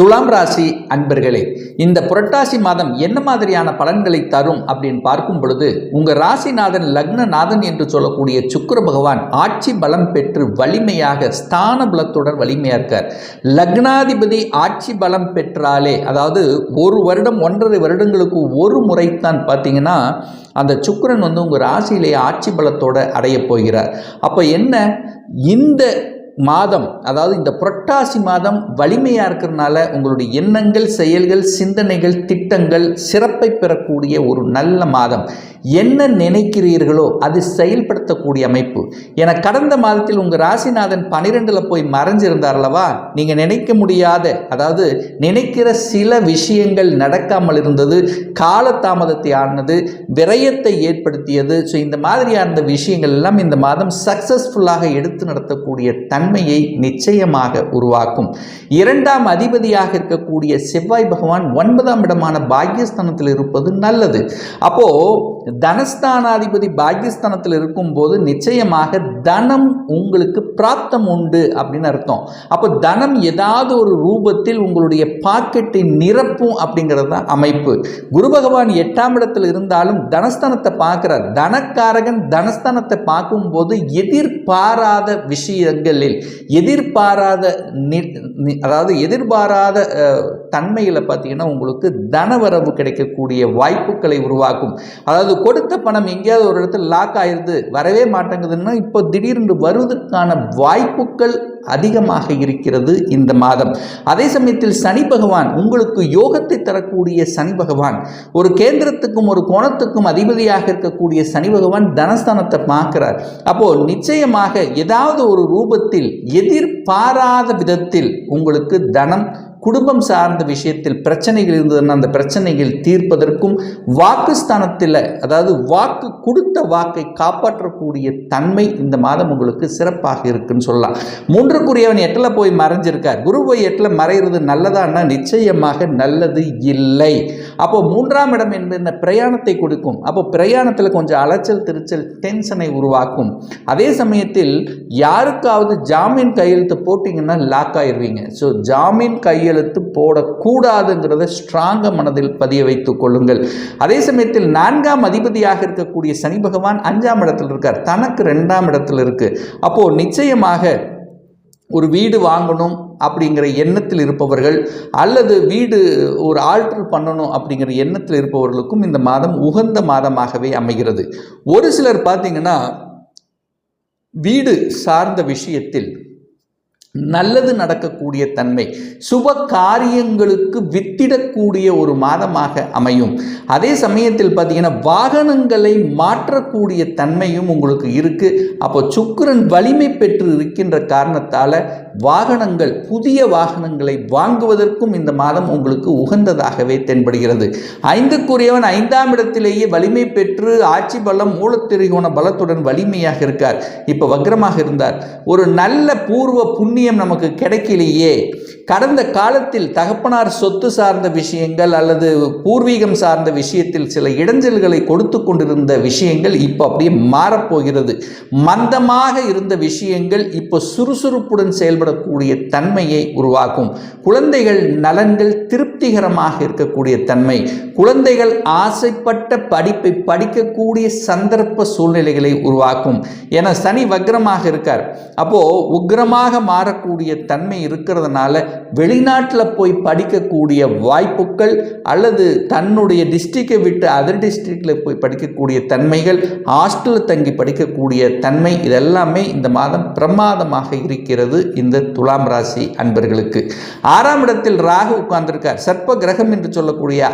துலாம் ராசி அன்பர்களே இந்த புரட்டாசி மாதம் என்ன மாதிரியான பலன்களை தரும் அப்படின்னு பார்க்கும் பொழுது உங்கள் ராசிநாதன் லக்னநாதன் என்று சொல்லக்கூடிய சுக்கர பகவான் ஆட்சி பலம் பெற்று வலிமையாக ஸ்தான பலத்துடன் வலிமையாக இருக்கார். லக்னாதிபதி ஆட்சி பலம் பெற்றாலே அதாவது ஒரு வருடம் ஒன்றரை வருடங்களுக்கு ஒரு முறைத்தான் பார்த்தீங்கன்னா அந்த சுக்கிரன் வந்து உங்கள் ராசியிலே ஆட்சி பலத்தோடு அடையப் போகிறார். அப்போ என்ன? இந்த மாதம் அதாவது இந்த புரட்டாசி மாதம் வலிமையாக இருக்கிறதுனால உங்களுடைய எண்ணங்கள் செயல்கள் சிந்தனைகள் திட்டங்கள் சிறப்பை பெறக்கூடிய ஒரு நல்ல மாதம். என்ன நினைக்கிறீர்களோ அது செயல்படுத்தக்கூடிய அமைப்பு. என கடந்த மாதத்தில் உங்கள் ராசிநாதன் பனிரெண்டில் போய் மறைஞ்சிருந்தார் அல்லவா? நீங்கள் நினைக்க முடியாத அதாவது நினைக்கிற சில விஷயங்கள் நடக்காமல் இருந்தது காலதாமதத்தை ஆனது விரயத்தை ஏற்படுத்தியது. ஸோ இந்த மாதிரியான விஷயங்கள் எல்லாம் இந்த மாதம் சக்ஸஸ்ஃபுல்லாக எடுத்து நடத்தக்கூடிய நன்மையை நிச்சயமாக உருவாக்கும். இரண்டாம் அதிபதியாக இருக்கக்கூடிய செவ்வாய் பகவான் ஒன்பதாம் இடமான பாக்யஸ்தானத்தில் இருப்பது நல்லது. அப்போ தனஸ்தானாதிபதி பாக்யஸ்தானத்தில் இருக்கும்போது நிச்சயமாக தனம் உங்களுக்கு பிராப்தம் உண்டு அப்படின்னு அர்த்தம். அப்போ தனம் ஏதாவது ஒரு ரூபத்தில் உங்களுடைய பாக்கெட்டை நிரப்பும் அப்படிங்கிறது தான் அமைப்பு. குரு பகவான் எட்டாம் இடத்தில் இருந்தாலும் தனஸ்தானத்தை பார்க்கிறார். தனக்காரகன் தனஸ்தானத்தை பார்க்கும்போது எதிர்பாராத விஷயங்களில் எதிர்பாராத நி- அதாவது எதிர்பாராத தன்மையில் பார்த்தீங்கன்னா உங்களுக்கு தனவரவு கிடைக்கக்கூடிய வாய்ப்புகளை உருவாக்கும். அதாவது கொடுத்த பணம் எங்கேயாவது ஒரு இடத்துல லாக் ஆயிருது வரவே மாட்டேங்குதுன்னா இப்போ திடீரென்று வருவதற்கான வாய்ப்புகள் அதிகமாக இருக்கிறது இந்த மாதம். அதே சமயத்தில் சனி பகவான் உங்களுக்கு யோகத்தை தரக்கூடிய சனி பகவான் ஒரு கேந்திரத்துக்கும் ஒரு கோணத்துக்கும் அதிபதியாக இருக்கக்கூடிய சனி பகவான் தனஸ்தானத்தை பார்க்கிறார். அப்போ நிச்சயமாக ஏதாவது ஒரு ரூபத்தில் எதிர்பாராத விதத்தில் உங்களுக்கு தனம் குடும்பம் சார்ந்த விஷயத்தில் பிரச்சனைகள் இருந்ததுன்னா அந்த பிரச்சனைகள் தீர்ப்பதற்கும் வாக்குஸ்தானத்தில் அதாவது வாக்கு கொடுத்த வாக்கை காப்பாற்றக்கூடிய தன்மை இந்த மாதம் உங்களுக்கு சிறப்பாக இருக்குன்னு சொல்லலாம். மூன்றுக்குரியவன் எட்டில் போய் மறைஞ்சிருக்கார். குரு போய் எட்டில் மறைகிறது நல்லதான்னா நிச்சயமாக நல்லது இல்லை. அப்போ மூன்றாம் இடம் என்பது பிரயாணத்தை கொடுக்கும். அப்போ பிரயாணத்தில் கொஞ்சம் அலைச்சல் திருச்சல் டென்ஷனை உருவாக்கும். அதே சமயத்தில் யாருக்காவது ஜாமீன் கையெழுத்து போட்டிங்கன்னா லாக் ஆயிடுவீங்க ஸோ ஜாமீன் கையெழுத்து போடக்கூடாதுங்கிறத ஸ்ட்ராங்காக மனதில் பதிய வைத்துக் கொள்ளுங்கள். அதே சமயத்தில் நான்காம் அதிபதியாக இருக்கக்கூடிய சனி பகவான் அஞ்சாம் இடத்தில் இருக்கார். தனக்கு ரெண்டாம் இடத்தில் இருக்கு. அப்போ நிச்சயமாக ஒரு வீடு வாங்கணும் அப்படிங்கிற எண்ணத்தில் இருப்பவர்கள் அல்லது வீடு ஒரு ஆல்டர் பண்ணணும் அப்படிங்கிற எண்ணத்தில் இருப்பவர்களுக்கும் இந்த மாதம் உகந்த மாதமாகவே அமைகிறது. ஒரு சிலர் பார்த்தீங்கன்னா வீடு சார்ந்த விஷயத்தில் நல்லது நடக்கக்கூடிய தன்மை. சுப காரியங்களுக்கு வித்திடக்கூடிய ஒரு மாதமாக அமையும். அதே சமயத்தில் பார்த்தீங்கன்னா வாகனங்களை மாற்றக்கூடிய தன்மையும் உங்களுக்கு இருக்குது அப்போ சுக்கிரன் வலிமை பெற்று இருக்கின்ற காரணத்தால் வாகனங்கள் புதிய வாகனங்களை வாங்குவதற்கும் இந்த மாதம் உங்களுக்கு உகந்ததாகவே தென்படுகிறது. ஐந்துக்குரியவன் ஐந்தாம் இடத்திலேயே வலிமை பெற்று ஆட்சி பலம் மூலத்திரிகோண பலத்துடன் வலிமையாக இருக்கார். இப்போ வக்ரமாக இருந்தார். ஒரு நல்ல பூர்வ புண்ணிய புண்ணியம் நமக்கு கிடைக்கலையே. கடந்த காலத்தில் தகப்பனார் சொத்து சார்ந்த விஷயங்கள் அல்லது பூர்வீகம் சார்ந்த விஷயத்தில் சில இடைஞ்சல்களை கொடுத்து கொண்டிருந்த விஷயங்கள் இப்போ அப்படியே மாறப்போகிறது. மந்தமாக இருந்த விஷயங்கள் இப்போ சுறுசுறுப்புடன் செயல்படக்கூடிய தன்மையை உருவாக்கும். குழந்தைகள் நலன்கள் திருப்திகரமாக இருக்கக்கூடிய தன்மை. குழந்தைகள் ஆசைப்பட்ட படிப்பை படிக்கக்கூடிய சந்தர்ப்ப சூழ்நிலைகளை உருவாக்கும். என சனி வக்ரமாக இருக்கார். அப்போது உக்ரமாக மாற மாறக்கூடிய தன்மை இருக்கிறதுனால வெளிநாட்டில் போய் படிக்கக்கூடிய வாய்ப்புகள் அல்லது தன்னுடைய டிஸ்ட்ரிக்டை விட்டு அதர் டிஸ்ட்ரிக்டில் போய் படிக்கக்கூடிய தன்மைகள் ஹாஸ்டலில் தங்கி படிக்கக்கூடிய தன்மை இதெல்லாமே இந்த மாதம் பிரமாதமாக இருக்கிறது இந்த துலாம் ராசி அன்பர்களுக்கு. ஆறாம் இடத்தில் ராகு உட்கார்ந்திருக்கார். சர்ப்ப கிரகம் என்று சொல்லக்கூடிய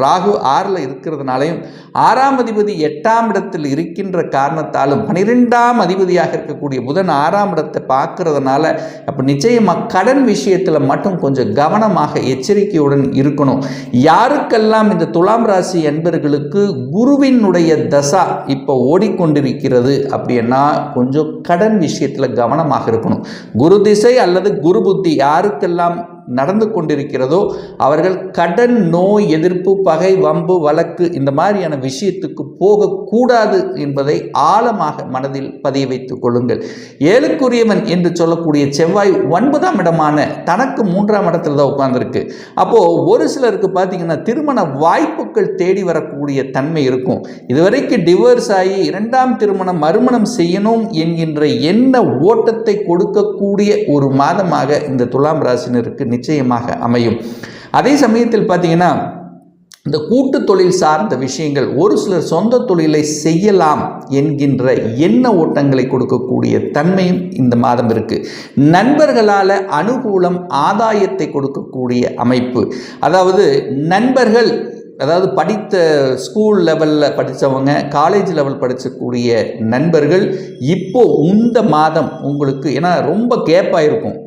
ராகு ஆறில் இருக்கிறதுனாலையும் ஆறாம் அதிபதி எட்டாம் இடத்தில் இருக்கின்ற காரணத்தாலும் பனிரெண்டாம் அதிபதியாக இருக்கக்கூடிய புதன் ஆறாம் இடத்தை பார்க்கறதுனால அப்போ நிச்சயமாக கடன் விஷயத்தில் மட்டும் கொஞ்சம் கவனமாக எச்சரிக்கையுடன் இருக்கணும். யாருக்கெல்லாம் இந்த துலாம் ராசி என்பர்களுக்கு குருவினுடைய தசா இப்போ ஓடிக்கொண்டிருக்கிறது அப்படின்னா கொஞ்சம் கடன் விஷயத்தில் கவனமாக இருக்கணும். குரு திசை அல்லது குரு புத்தி யாருக்கெல்லாம் நடந்து கொண்டிருக்கிறதோ அவர்கள் கடன் நோய் எதிர்ப்பு பகை வம்பு வழக்கு இந்த மாதிரியான விஷயத்துக்கு போகக்கூடாது என்பதை ஆழமாக மனதில் பதிய வைத்துக் கொள்ளுங்கள். ஏழுக்குரியவன் என்று சொல்லக்கூடிய செவ்வாய் ஒன்பதாம் இடமான தனக்கு மூன்றாம் இடத்துல தான் உட்கார்ந்துருக்கு. அப்போது ஒரு சிலருக்கு பார்த்தீங்கன்னா திருமண வாய்ப்புகள் தேடி வரக்கூடிய தன்மை இருக்கும். இதுவரைக்கும் டிவோர்ஸ் ஆகி இரண்டாம் திருமணம் மறுமணம் செய்யணும் என்கின்ற எண்ண ஓட்டத்தை கொடுக்கக்கூடிய ஒரு மாதமாக இந்த துலாம் ராசினருக்கு நிச்சயமாக அமையும். அதே சமயத்தில் பார்த்தீங்கன்னா இந்த கூட்டு தொழில் சார்ந்த விஷயங்கள் ஒரு சிலர் சொந்த தொழிலை செய்யலாம் என்கின்ற எண்ண ஓட்டங்களை கொடுக்கக்கூடிய தன்மையும் இந்த மாதம் இருக்குது நண்பர்களால் அனுகூலம் ஆதாயத்தை கொடுக்கக்கூடிய அமைப்பு. அதாவது நண்பர்கள் அதாவது படித்த ஸ்கூல் லெவலில் படித்தவங்க காலேஜ் லெவல் படித்தக்கூடிய நண்பர்கள் இப்போ இந்த மாதம் உங்களுக்கு ஏன்னா ரொம்ப கேப்பாக இருக்கும்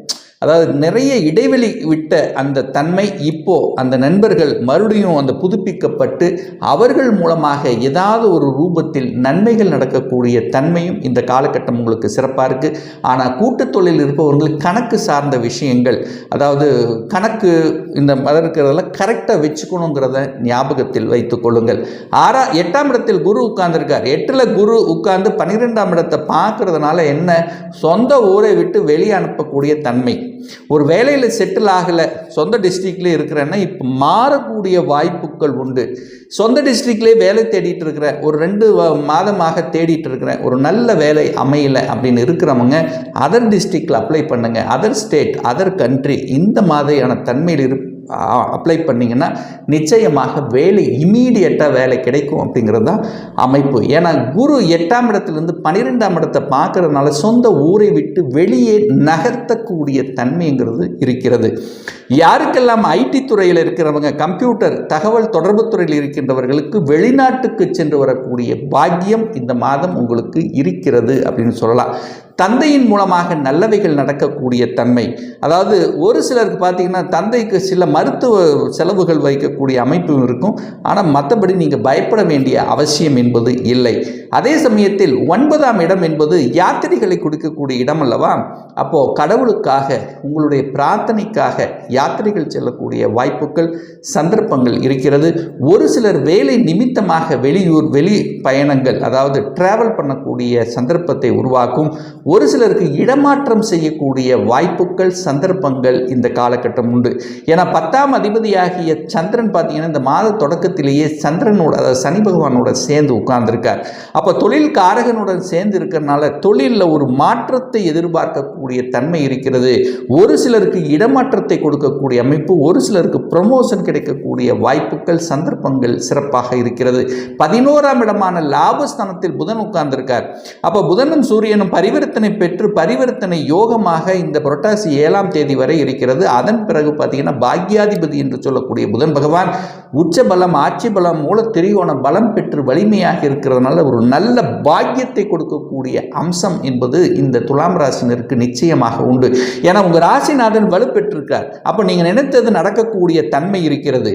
அதாவது நிறைய இடைவெளி விட்ட அந்த தன்மை இப்போ அந்த நண்பர்கள் மறுபடியும் அந்த புதுப்பிக்கப்பட்டு அவர்கள் மூலமாக ஏதாவது ஒரு ரூபத்தில் நன்மைகள் நடக்கக்கூடிய தன்மையும் இந்த காலகட்டம் உங்களுக்கு சிறப்பாக இருக்குது ஆனால் கூட்டுத் தொழில் இருப்பவர்களுக்கு கணக்கு சார்ந்த விஷயங்கள் அதாவது கணக்கு இந்த மதம் இருக்கிறதெல்லாம் கரெக்டாக வச்சுக்கணுங்கிறத ஞாபகத்தில் வைத்துக் கொள்ளுங்கள். ஆறா எட்டாம் இடத்தில் குரு உட்கார்ந்துருக்கார். எட்டில் குரு உட்கார்ந்து பன்னிரெண்டாம் இடத்தை பார்க்கறதுனால என்ன? சொந்த ஊரை விட்டு வெளியே அனுப்பக்கூடிய தன்மை. ஒரு வேலையில் செட்டில் ஆகலை சொந்த டிஸ்ட்ரிக்ட்லேயே இருக்கிறேன்னா இப்போ மாறக்கூடிய வாய்ப்புகள் உண்டு. சொந்த டிஸ்ட்ரிக்ட்லேயே வேலை தேடிட்டு இருக்கிறேன் ஒரு ரெண்டு மாதமாக தேடிட்டு இருக்கிறேன் ஒரு நல்ல வேலை அமையலை அப்படின்னு இருக்கிறவங்க அதர் டிஸ்ட்ரிக்டில் அப்ளை பண்ணுங்கள் அதர் ஸ்டேட் அதர் கண்ட்ரி இந்த மாதிரியான தன்மையில் இரு அப்ளை பண்ணிங்கன்னா நிச்சயமாக வேலை இமீடியட்டாக வேலை கிடைக்கும் அப்படிங்கிறது தான் அமைப்பு. ஏன்னா குரு எட்டாம் இடத்துலேருந்து பன்னிரெண்டாம் இடத்தை பார்க்கறதுனால சொந்த ஊரை விட்டு வெளியே நகர்த்தக்கூடிய தன்மைங்கிறது இருக்கிறது. யாருக்கெல்லாம் ஐடி துறையில் இருக்கிறவங்க கம்ப்யூட்டர் தகவல் தொடர்பு துறையில் இருக்கின்றவர்களுக்கு வெளிநாட்டுக்கு சென்று வரக்கூடிய பாக்கியம் இந்த மாதம் உங்களுக்கு இருக்கிறது அப்படின்னு சொல்லலாம். தந்தையின் மூலமாக நல்லவைகள் நடக்கக்கூடிய தன்மை. அதாவது ஒரு சிலருக்கு பார்த்தீங்கன்னா தந்தைக்கு சில மருத்துவ செலவுகள் வைக்கக்கூடிய அமைப்பும் இருக்கும். ஆனால் மற்றபடி நீங்கள் பயப்பட வேண்டிய அவசியம் என்பது இல்லை. அதே சமயத்தில் ஒன்பதாம் இடம் என்பது யாத்திரைகளை கொடுக்கக்கூடிய இடம் அல்லவா? அப்போது கடவுளுக்காக உங்களுடைய பிரார்த்தனைக்காக யாத்திரைகள் செல்லக்கூடிய வாய்ப்புகள் சந்தர்ப்பங்கள் இருக்கிறது. ஒரு சிலர் வேலை நிமித்தமாக வெளியூர் வெளி பயணங்கள் அதாவது டிராவல் பண்ணக்கூடிய சந்தர்ப்பத்தை உருவாக்கும். ஒரு சிலருக்கு இடமாற்றம் செய்யக்கூடிய வாய்ப்புகள் சந்தர்ப்பங்கள் இந்த காலகட்டம் உண்டு. ஏன்னா பத்தாம் அதிபதியாகிய சந்திரன் பார்த்தீங்கன்னா இந்த மாத தொடக்கத்திலேயே சந்திரனோட அதாவது சனி பகவானோட சேர்ந்து உட்கார்ந்துருக்கார். அப்போ தொழில் காரகனுடன் சேர்ந்து இருக்கிறனால தொழிலில் ஒரு மாற்றத்தை எதிர்பார்க்கக்கூடிய தன்மை இருக்கிறது. ஒரு சிலருக்கு இடமாற்றத்தை கொடுக்கக்கூடிய அமைப்பு ஒரு சிலருக்கு ப்ரமோஷன் கிடைக்கக்கூடிய வாய்ப்புகள் சந்தர்ப்பங்கள் சிறப்பாக இருக்கிறது. பதினோராம் இடமான லாபஸ்தானத்தில் புதன் உட்கார்ந்திருக்கார். அப்போ புதனும் சூரியனும் பரிவர்த்தனை பெற்று பரிவர்த்தனை யோகமாக இந்த புரட்டாசி ஏழாம் தேதி வரை இருக்கிறது. அதன் பிறகு பார்த்தீங்கன்னா பாக்யாதிபதி என்று சொல்லக்கூடிய புதன் பகவான் உச்ச பலம் ஆட்சி பலம் மூல திரிகோண பலம் பெற்று வலிமையாக இருக்கிறதுனால ஒரு நல்ல பாக்கியத்தை கொடுக்கக்கூடிய அம்சம் என்பது இந்த துலாம் ராசினருக்கு நிச்சயமாக உண்டு. ஏன்னா உங்கள் ராசிநாதன் வலுப்பெற்றிருக்கார். அப்போ நீங்கள் நினைத்தது நடக்கக்கூடிய தன்மை இருக்கிறது.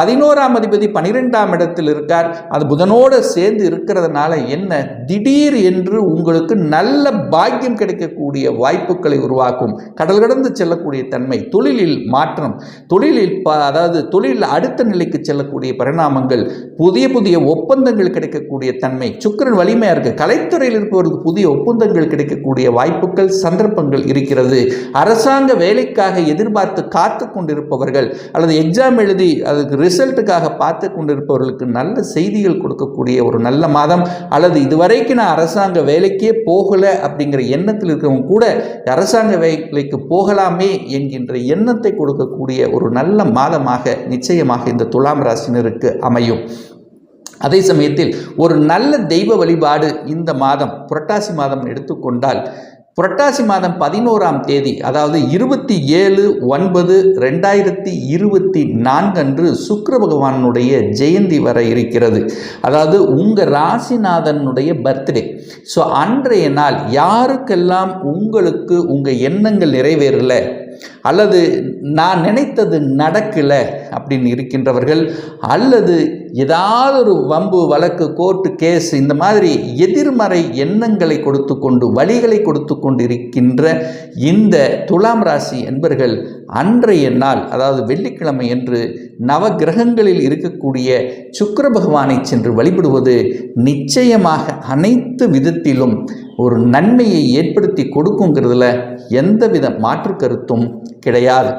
பதினோராம் அதிபதி பனிரெண்டாம் இடத்தில் இருக்கார். அது புதனோடு சேர்ந்து இருக்கிறதுனால என்ன? திடீர் என்று உங்களுக்கு நல்ல பாக்கியம் கிடைக்கக்கூடிய வாய்ப்புகளை உருவாக்கும். கடல் கடந்து செல்லக்கூடிய தன்மை தொழிலில் மாற்றம் தொழிலில் அதாவது தொழிலில் அடுத்த நிலைக்கு செல்லக்கூடிய பரிணாமங்கள் புதிய புதிய ஒப்பந்தங்கள் கிடைக்கக்கூடிய தன்மை சுக்கிரன் வலிமையாக இருக்கு. கலைத்துறையில் இருப்பவர்களுக்கு புதிய ஒப்பந்தங்கள் கிடைக்கக்கூடிய வாய்ப்புகள் சந்தர்ப்பங்கள் இருக்கிறது. அரசாங்க வேலைக்காக எதிர்பார்த்து காத்து கொண்டிருப்பவர்கள் அல்லது எக்ஸாம் எழுதி அதுக்கு ரிசல்ட்டுக்காக பார்த்து கொண்டிருப்பவர்களுக்கு நல்ல செய்திகள் கொடுக்கக்கூடிய ஒரு நல்ல மாதம். அல்லது இதுவரைக்கும் நான் அரசாங்க வேலைக்கே போகலை அப்படிங்கிற எண்ணத்தில் இருக்கிறவங்க கூட அரசாங்க வேலைக்கு போகலாமே என்கின்ற எண்ணத்தை கொடுக்கக்கூடிய ஒரு நல்ல மாதமாக நிச்சயமாக இந்த துலாம் ராசினருக்கு அமையும். அதே சமயத்தில் ஒரு நல்ல தெய்வ வழிபாடு இந்த மாதம் புரட்டாசி மாதம் எடுத்துக்கொண்டால் புரட்டாசி மாதம் பதினோராம் தேதி அதாவது இருபத்தி ஏழு ஒன்பது ரெண்டாயிரத்தி இருபத்தி நான்கு அன்று பகவானுடைய ஜெயந்தி வர இருக்கிறது. அதாவது உங்கள் ராசிநாதனுடைய பர்த்டே. ஸோ அன்றைய நாள் யாருக்கெல்லாம் உங்களுக்கு உங்கள் எண்ணங்கள் நிறைவேறல அல்லது நான் நினைத்தது நடக்கலை அப்படின்னு இருக்கின்றவர்கள் அல்லது ஏதாவது ஒரு வம்பு வழக்கு கோர்ட்டு கேஸ் இந்த மாதிரி எதிர்மறை எண்ணங்களை கொடுத்து கொண்டு வழிகளை கொடுத்து கொண்டு இருக்கின்ற இந்த துலாம் ராசி என்பர்கள் அன்றைய நாள் அதாவது வெள்ளிக்கிழமை என்று நவ கிரகங்களில் இருக்கக்கூடிய சுக்கர பகவானை சென்று வழிபடுவது நிச்சயமாக அனைத்து விதத்திலும் ஒரு நன்மையை ஏற்படுத்தி கொடுக்குங்கிறதுல எந்தவித மாற்று கருத்தும் கிடையாது.